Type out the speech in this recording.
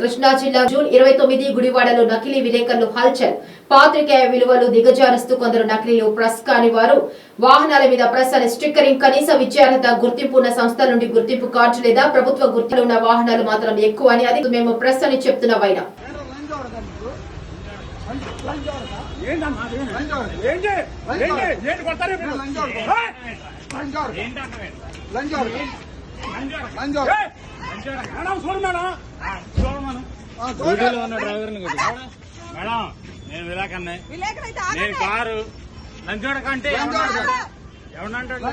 కృష్ణా జిల్లా జూన్ ఇరవై తొమ్మిది గుడివాడలో నకిలీ విలేకరులు హల్చల్ పాత్రికేయ విలువలు దిగజారుస్తూ కొందరు నకిలీలు ప్రెస్ కాని వారు వాహనాల మీద ప్రెస్ అనే స్టిక్కరింగ్ కనీస విద్యార్హత గుర్తింపు ఉన్న సంస్థల నుండి గుర్తింపు కార్డు లేదా ప్రభుత్వ గుర్తులు ఉన్న వాహనాలు మాత్రం ఎక్కువ అని అది మేము ప్రెస్ అని చెప్తున్న వైన! మేడం డ్యూటీలో ఉన్న డ్రైవర్ని కొట్టు. మేడం నేను విలాకన్నే నేను. కారు లంచోడ కంటే. ఎవడంటాడు.